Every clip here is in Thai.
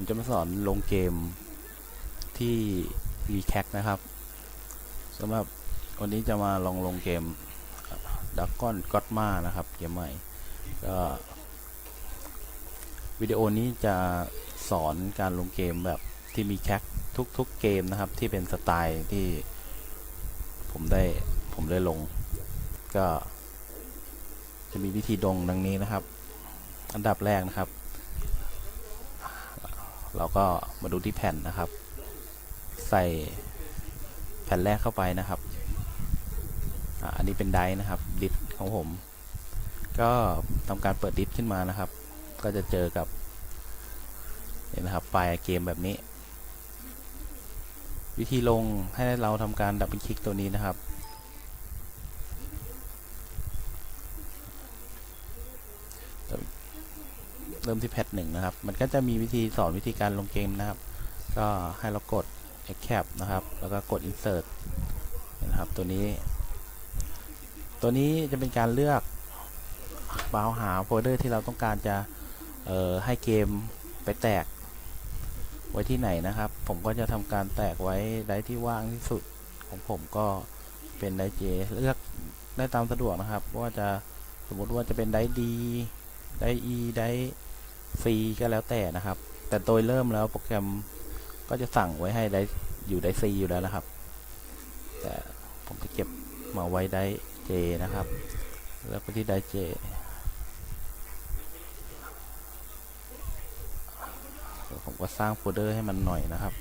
ผมจะมาสอนลงเกมที่มีแคคนะครับสำหรับวันนี้จะมาลองลงเกมดักก้อนก็ d มานะครับ เกมใหม่ก็วิดีโอนี้จะสอนการลงเกมแบบที่มีแคคทุกๆเกมนะครับ ที่เป็นสไตล์ที่ผมได้ผมได้ลง ก็จะมีวิธีดงดังนี้นะครับ อันดับแรกนะครับ เราก็มาดูที่แผ่นนะครับ ใส่แผ่นแรกเข้าไปนะครับอันนี้เป็นไดนะครับดิสของผม ก็ทำการเปิดดิสขึ้นมานะครับ ก็จะเจอกับเนี่ยนะครับไฟล์เกมแบบนี้ วิธีลงให้เราทำการดับเบิลคลิกตัวนี้นะครับ เริ่มที่แพทหนึ่งนะครับ มันก็จะมีวิธีสอนวิธีการลงเกมนะครับ ก็ให้เรากด e c a p นะครับ แล้วก็กด Insert นะครับ ตัวนี้ ตัวนี้จะเป็นการเลือกบาวหาโฟลเดอร์ที่เราต้องการจะให้เกมไปแตกไว้ที่ไหนนะครับ ผมก็จะทำการแตกไว้ได้ที่ว่างที่สุดของผมก็เป็นไดเจเลือกได้ตามสะดวกนะครับว่าจะสมมติว่าจะเป็นไดดีได้ E ได้ ฟรีก็แล้วแต่นะครับ แต่โดยเริ่มแล้วโปรแกรมก็จะสั่งไว้ให้ได้อยู่ได้ฟรีอยู่แล้วนะครับ แต่ผมจะเก็บมาไว้ได้ J นะครับ แล้วก็ที่ได้เดี๋ยวผมก็สร้างโฟลเดอร์ให้มันหน่อยนะครับ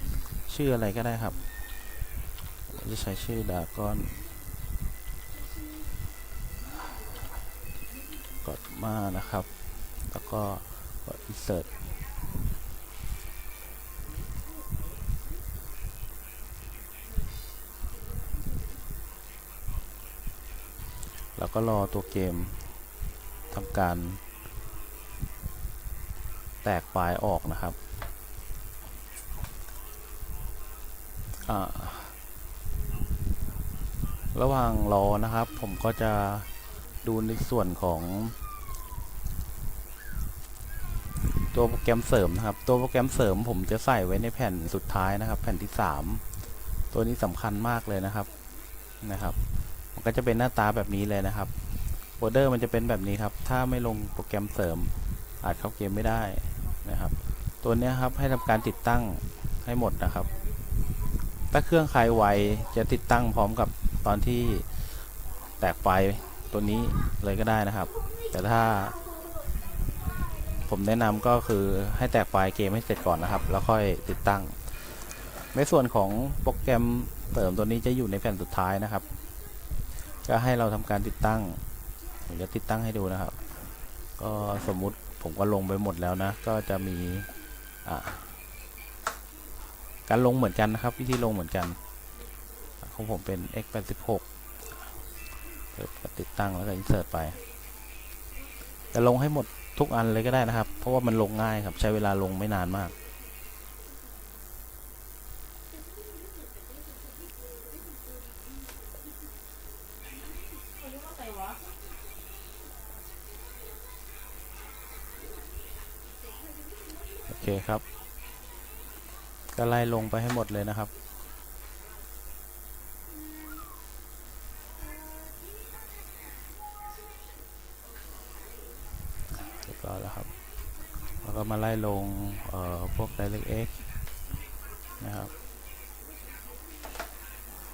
ชื่ออะไรก็ได้ครับจะใช้ชื่อดากอนกดมานะครับ แล้วก็ กด insert แล้วก็รอตัวเกมทำการ แตกไฟล์ออกนะครับระหว่างรอนะครับผมก็จะดูในส่วนของ ตัวโปรแกรมเสริมนะครับ ตัวโปรแกรมเสริมผมจะใส่ไว้ในแผ่นสุดท้ายนะครับ แผ่นที่ 3 ตัวนี้สำคัญมากเลยนะครับนะครับ มันก็จะเป็นหน้าตาแบบนี้เลยนะครับโฟลเดอร์มันจะเป็นแบบนี้ครับ ถ้าไม่ลงโปรแกรมเสริมอาจเข้าเกมไม่ได้นะครับ ตัวนี้ครับให้ทำการติดตั้งให้หมดนะครับ ถ้าเครื่องใครไวจะติดตั้งพร้อมกับตอนที่แตกไฟตัวนี้เลยก็ได้นะครับ แต่ถ้า ผมแนะนำก็คือให้แตกไฟล์เกมให้เสร็จก่อนนะครับ แล้วค่อยติดตั้ง ในส่วนของโปรแกรมเสริมตัวนี้จะอยู่ในแผ่นสุดท้ายนะครับ ก็ให้เราทำการติดตั้งผมจะติดตั้งให้ดูนะครับ ก็สมมุติผมก็ลงไปหมดแล้วนะ ก็จะมีการลงเหมือนกันนะครับ วิธีลงเหมือนกัน ของผมเป็น x86 เปิดก็ติดตั้งแล้วก็ insert ไป จะลงให้หมด ทุกอันเลยก็ได้นะครับ เพราะว่ามันลงง่ายครับ ใช้เวลาลงไม่นานมากโอเคครับก็ไล่ลงไปให้หมดเลยนะครับ ก็มาไล่ลงเอ่อพวก DirectX นะครับ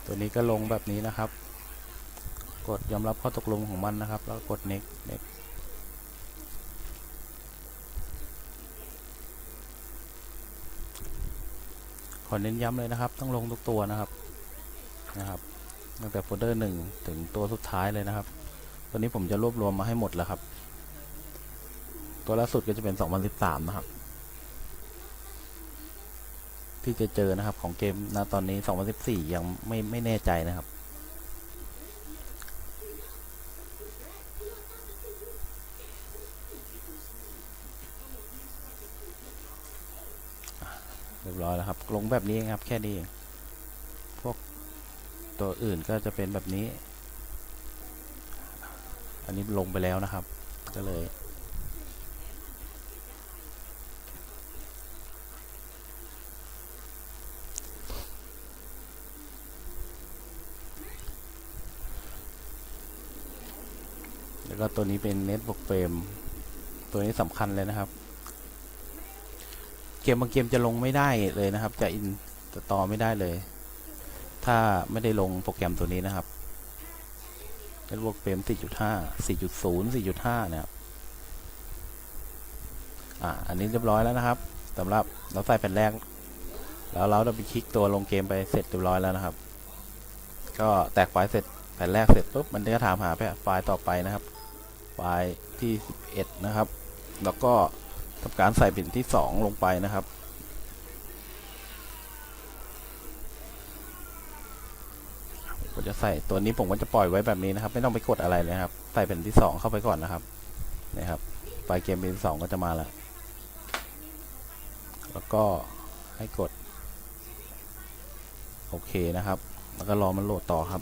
ตัวนี้ก็ลงแบบนี้นะครับ กดยอมรับข้อตกลงของมันนะครับ แล้วกด next next ขอเน้นย้ำเลยนะครับ ต้องลงทุกตัวนะครับนะครับตั้งแต่โฟลเดอร์หนึ่งถึงตัวสุดท้ายเลยนะครับ ตัวนี้ผมจะรวบรวมมาให้หมดแล้วครับ ตัวล่าสุดก็จะเป็น 2013 นะครับ ที่จะเจอนะครับของเกมนะตอนนี้ 2014 ยังไม่ไม่แน่ใจนะครับ เรียบร้อยแล้วครับ ลงแบบนี้ครับ แค่นี้เองพวกตัวอื่นก็จะเป็นแบบนี้ อันนี้ลงไปแล้วนะครับ ก็เลย แล้วก็ตัวนี้เป็น Network Frame ตัวนี้สำคัญเลยนะครับ เกมบางเกมจะลงไม่ได้เลยนะครับ จะอินต่อไม่ได้เลย ถ้าไม่ได้ลงโปรแกรมตัวนี้นะครับ Network Frame 4.5 4.0 4.5 นะครับอ่าอันนี้เรียบร้อยแล้วนะครับสำหรับเราใส่แผ่นแรก แล้วเราจะไปคลิกตัวลงเกมไปเสร็จเรียบร้อยแล้วนะครับ ก็แตกไฟล์เสร็จแผ่นแรกเสร็จปุ๊บมันก็ถามหาไฟล์ต่อไปนะครับ ไฟล์ที่ 11 นะครับ แล้วก็ทำการใส่แผ่นที่ 2 ลงไปนะครับผมจะใส่ตัวนี้ผมก็จะปล่อยไว้แบบนี้นะครับ ไม่ต้องไปกดอะไรเลยครับ ใส่แผ่นที่ 2 เข้าไปก่อนนะครับนี่ครับไฟล์เกมเป็นที่2ก็จะมาแล้ว แล้วก็ให้กด โอเคนะครับ แล้วก็รอมันโหลดต่อครับ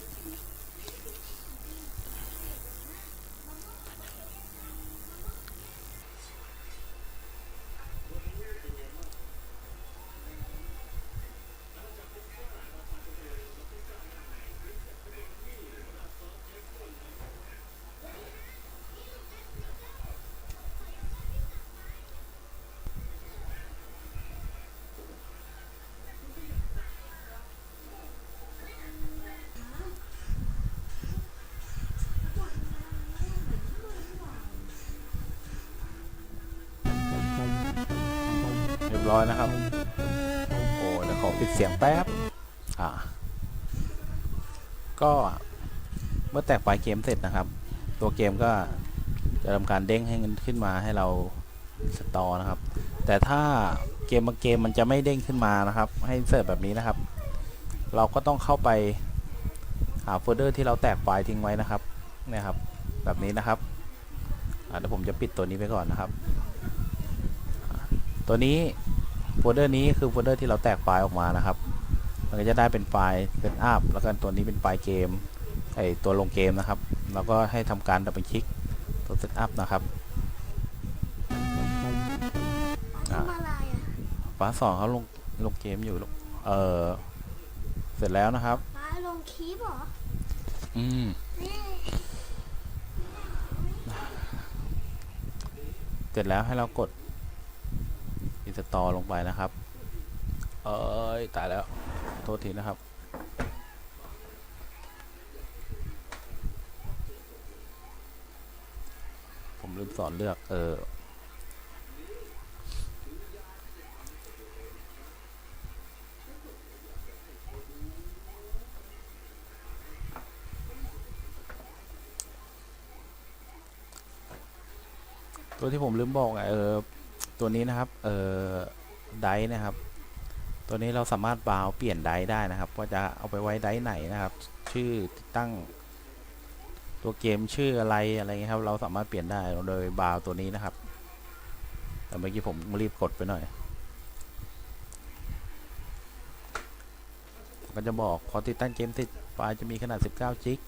บร้อยนะครับ โอ้เดี๋ยวขอปิดเสียงแป๊บ อ่า ก็เมื่อแตกไฟล์เกมเสร็จนะครับ ตัวเกมก็จะทำการเด้งให้เงินขึ้นมาให้เราสตอร์นะครับ แต่ถ้าเกมบางเกมมันจะไม่เด้งขึ้นมานะครับ ให้เสิร์ฟแบบนี้นะครับ เราก็ต้องเข้าไปหาโฟลเดอร์ที่เราแตกไฟล์ทิ้งไว้นะครับเนี่ยครับ แบบนี้นะครับเดี๋ยวผมจะปิดตัวนี้ไปก่อนนะครับ ตัวนี้ โฟลเดอร์นี้คือโฟลเดอร์ที่เราแตกไฟล์ออกมานะครับ มันก็จะได้เป็นไฟล์เซตอัพแล้วก็ตัวนี้เป็นไฟล์เกมไอตัวลงเกมนะครับแล้วก็ให้ทำการดับเบิลคลิกตัวเซตอัพนะครับอ่าทำอะไรอะฟ้าสองเขาลงลงเกมอยู่ลูกเออเสร็จแล้วนะครับมาลงคลิปเหรอ อืมนี่เสร็จแล้วให้เรากด อินสตอลลงไปนะครับ เอ้ยตายแล้ว โทษทีนะครับ ผมลืมสอนเลือก เออตัวที่ผมลืมบอกอะเออ ตัวนี้นะครับ เอ่อ ไดนะครับ ตัวนี้เราสามารถบาวเปลี่ยนไดได้นะครับ ว่าจะเอาไปไว้ไดไหนนะครับ ชื่อติดตั้ง ตัวเกมชื่ออะไรอะไรเงี้ยครับ เราสามารถเปลี่ยนได้โดยบาวตัวนี้นะครับ แต่เมื่อกี้ผมรีบกดไปหน่อย ก็จะบอกพอติดตั้งเกมติดไฟล์จะมีขนาด 19 จิก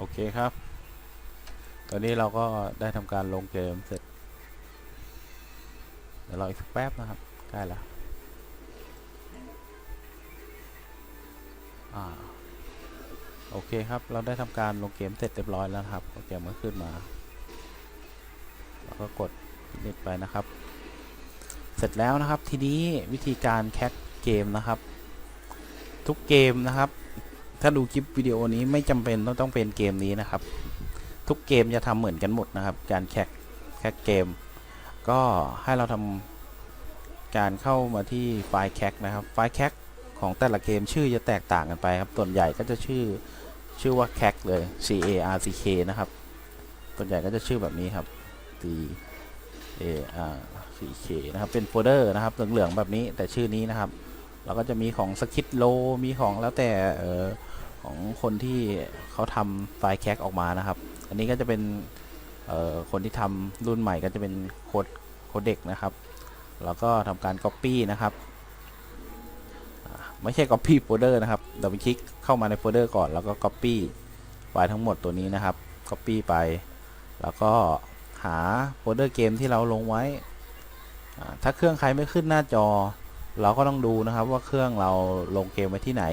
โอเคครับ ตอนนี้เราก็ได้ทำการลงเกมเสร็จ เดี๋ยวรออีกสักแป๊บนะครับ ใกล้แล้วอ่าโอเคครับ เราได้ทำการลงเกมเสร็จเรียบร้อยแล้วครับโปรแกรมก็ขึ้นมาแล้วก็กดนิดไปนะครับ เสร็จแล้วนะครับทีนี้วิธีการแคคเกมนะครับ ทุกเกมนะครับ ถ้าดูคลิปวิดีโอนี้ไม่จำเป็นต้องต้องเป็นเกมนี้นะครับ ทุกเกมจะทำเหมือนกันหมดนะครับ การแคคแคคเกม ก็ให้เราทำการเข้ามาที่ไฟล์แคคนะครับ ไฟล์แคคของแต่ละเกมชื่อจะแตกต่างกันไปครับส่วนใหญ่ก็จะชื่อชื่อว่าแคคเลย C A R C K นะครับส่วนใหญ่ก็จะชื่อแบบนี้ครับ C A R K 4K นะครับ เป็นโฟลเดอร์นะครับเหลืองๆแบบนี้แต่ชื่อนี้นะครับแล้วก็จะมีของสคิ t โล มีของแล้วแต่เออ ของคนที่เขาทำไฟล์แคคออกมานะครับ อันนี้ก็จะเป็นคนที่ทำรุ่นใหม่ก็จะเป็นโคดโคดเด็กนะครับ แล้วก็ทำการ Copy นะครับ ไม่ใช่ Copy โฟลเดอร์นะครับเราไปคลิกเข้ามาในโฟลเดอร์ก่อนแล้วก็ Copy ไฟล์ทั้งหมดตัวนี้นะครับ Copy ไป แล้วก็หาโฟลเดอร์เกมที่เราลงไว้ ถ้าเครื่องใครไม่ขึ้นหน้าจอ เราก็ต้องดูนะครับว่าเครื่องเราลงเกมไว้ที่ไหน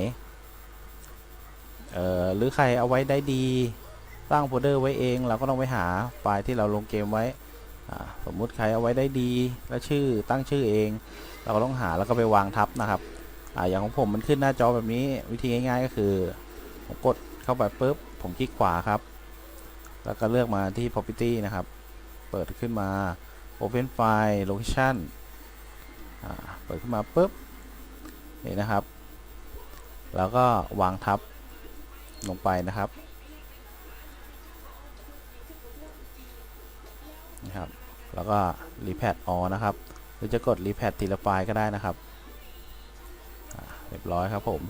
เอ่อหรือใครเอาไว้ได้ดีตั้งโฟลเดอร์ไว้เองเราก็ต้องไปหาไฟล์ที่เราลงเกมไว้สมมุติใครเอาไว้ได้ดีแล้วชื่อตั้งชื่อเอง เราก็ต้องหาแล้วก็ไปวางทับนะครับออย่างของผมมันขึ้นหน้าจอแบบนี้วิธีง่าย ๆ ก็คือ ผมกดเข้าไปปุ๊บผมคลิกขวาครับ แล้วก็เลือกมาที่ property นะครับ เปิดขึ้นมา open file location เปิดขึ้นมาปุ๊บนี่นะครับ แล้วก็วางทับ ลงไปนะครับนะครับ แล้วก็ repat all นะครับ หรือจะกด repat ทีละไฟล์ก็ได้นะครับเรียบร้อยครับผม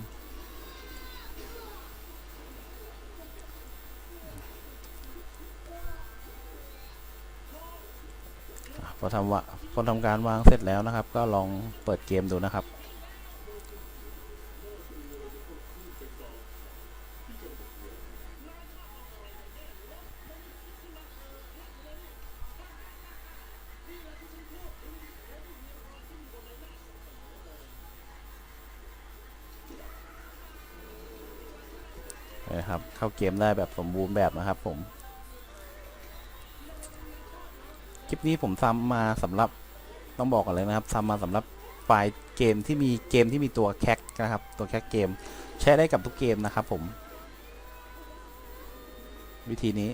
พอทำว่าพอทำการวางเสร็จแล้วนะครับ ก็ลองเปิดเกมดูนะครับ เข้าเกมได้แบบสมบูรณ์แบบนะครับผม คลิปนี้ผมซ้ำมาสำหรับต้องบอกกันเลยนะครับซ้ำมาสำหรับไฟล์เกมที่มีเกมที่มีตัวแคคนะครับ ตัวแคคเกม ใช้ได้กับทุกเกมนะครับผม วิธีนี้